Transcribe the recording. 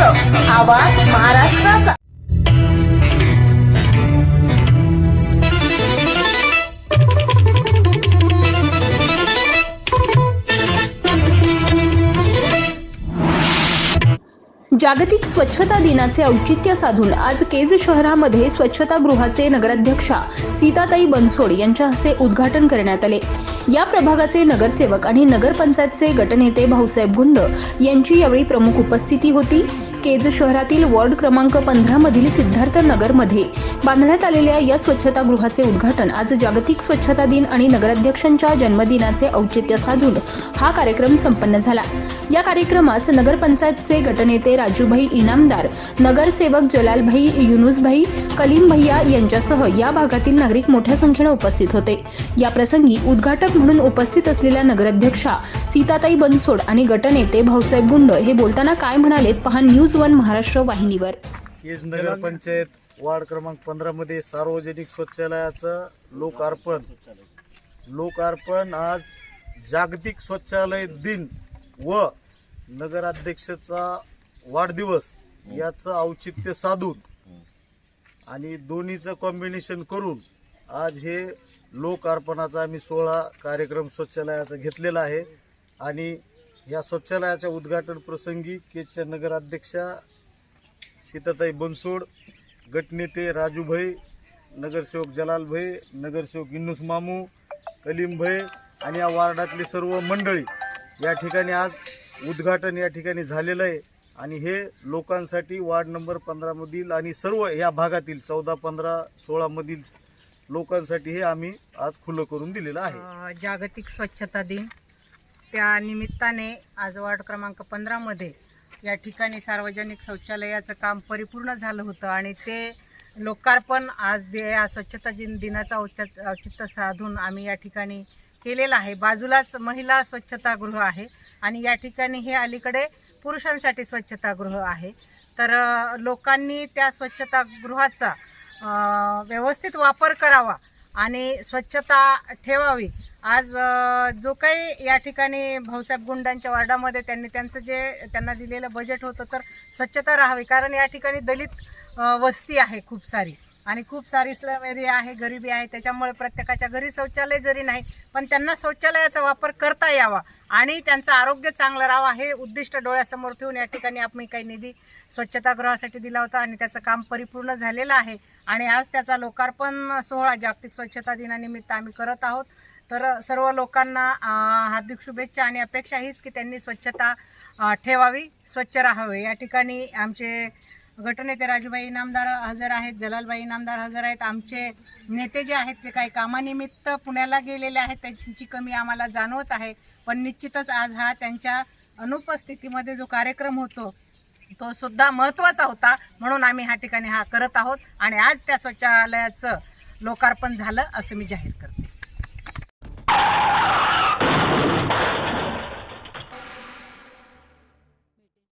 आवाज महाराष्ट्राचा. जागतिक स्वच्छता दिनाचे औचित्य साधून आज केज शहरामध्ये स्वच्छतागृहाचे नगराध्यक्षा सीताताई बनसोड यांच्या हस्ते उद्घाटन करण्यात आले. या प्रभागाचे नगरसेवक आणि नगरपंचायतचे गटनेते भाऊसाहेब गुंड यांची यावेळी प्रमुख उपस्थिती होती. केज शहरातील वॉर्ड क्रमांक पंधरा मधील सिद्धार्थ नगरमध्ये बांधण्यात आलेल्या या स्वच्छतागृहाचे उद्घाटन आज जागतिक स्वच्छता दिन आणि नगराध्यक्षांच्या जन्मदिनाचे औचित्य साधून हा कार्यक्रम संपन्न झाला. या कार्यक्रमास नगरपंचायतचे गटनेते राजूभाई इनामदार नगरसेवक जलालभाई युनुसभाई कलीमभैया यांच्यासह या भागातील नागरिक मोठ्या संख्येने उपस्थित होते. या प्रसंगी उद्घाटक म्हणून उपस्थित असलेल्या नगराध्यक्षा सीताताई बनसोड आणि गटनेते भाऊसाहेब गुंड हे बोलताना काय म्हणालेत पहा न्यूज वन महाराष्ट्र वाहिनीवर. केज नगर पंचायत वार्ड क्रमांक पंधरा मध्ये सार्वजनिक शौचालयाचं लोकार्पण. लोकार्पण आज जागतिक शौचालय दिन व नगराध्यक्षाचा वाढदिवस याचं औचित्य साधून आणि दोन्हीचं कॉम्बिनेशन करून आज हे लोकार्पणाचा आम्ही सोहळा कार्यक्रम शौचालयाचा घेतलेला आहे. आणि या शौचालयाच्या उद्घाटन प्रसंगी केजच्या नगराध्यक्षा सीताताई बनसोड गटनेते राजूभाई नगरसेवक जलालभाई नगरसेवक इन्नुस मामू कलीमभाई आणि या वार्डातली सर्व मंडळी या ठिकाणी आज उद्घाटन या ठिकाणी झालेलं आहे. आणि हे लोकांसाठी वार्ड नंबर पंधरामधील आणि सर्व या भागातील चौदा पंधरा सोळामधील लोकांसाठी हे आम्ही आज खुलं करून दिलेलं आहे. जागतिक स्वच्छता दिन. त्या निमित्ताने आज वार्ड क्रमांक पंधरामध्ये या ठिकाणी सार्वजनिक शौचालयाचं काम परिपूर्ण झालं होतं आणि ते लोकार्पण आज दे- या स्वच्छता दिन दिनाचा औचित औचित्य साधून आम्ही या ठिकाणी केलेलं आहे. बाजूलाच महिला स्वच्छतागृह आहे आणि या ठिकाणी हे अलीकडे पुरुषांसाठी स्वच्छतागृह आहे. तर लोकांनी त्या स्वच्छतागृहाचा व्यवस्थित वापर करावा आणि स्वच्छता ठेवावी आज जो काही या ठिकाणी भाऊसाहेब गुंडांच्या वार्डामध्ये त्यांनी त्यांचं जे त्यांना दिलेलं बजेट होतं तर स्वच्छता राहावी. कारण या ठिकाणी दलित वस्ती आहे खूप सारी. आणि खूप सारी स्लम एरिया आहे गरिबी आहे त्याच्यामुळे प्रत्येकाच्या घरी शौचालय जरी नाही पण त्यांना शौचालयाचा वापर करता यावा. आणि त्यांचं आरोग्य चांगलं राहावं हे उद्दिष्ट डोळ्यासमोर ठेवून या ठिकाणी आम्ही काही निधी स्वच्छतागृहासाठी दिला होता आणि त्याचं काम परिपूर्ण झालेलं आहे. आणि आज त्याचा लोकार्पण सोहळा जागतिक स्वच्छता दिनानिमित्त आम्ही करत आहोत. तर सर्व लोकांना हार्दिक शुभेच्छा आणि अपेक्षा हीच की त्यांनी स्वच्छता ठेवावी स्वच्छ राहावे. या ठिकाणी आमचे गटनेते राजूबाई इनामदार हजर आहेत जलालबाई इनामदार हजर आहेत. आमचे नेते जे आहेत ते काही कामानिमित्त पुण्याला गेलेले आहेत त्यांची कमी आम्हाला जाणवत आहे. पण निश्चितच आज हा त्यांच्या अनुपस्थितीमध्ये जो कार्यक्रम होतो तो सुद्धा महत्त्वाचा होता. म्हणून आम्ही ह्या ठिकाणी हा करत आहोत. आणि आज त्या स्वच्छालयाचं लोकार्पण झालं असं मी जाहीर करते.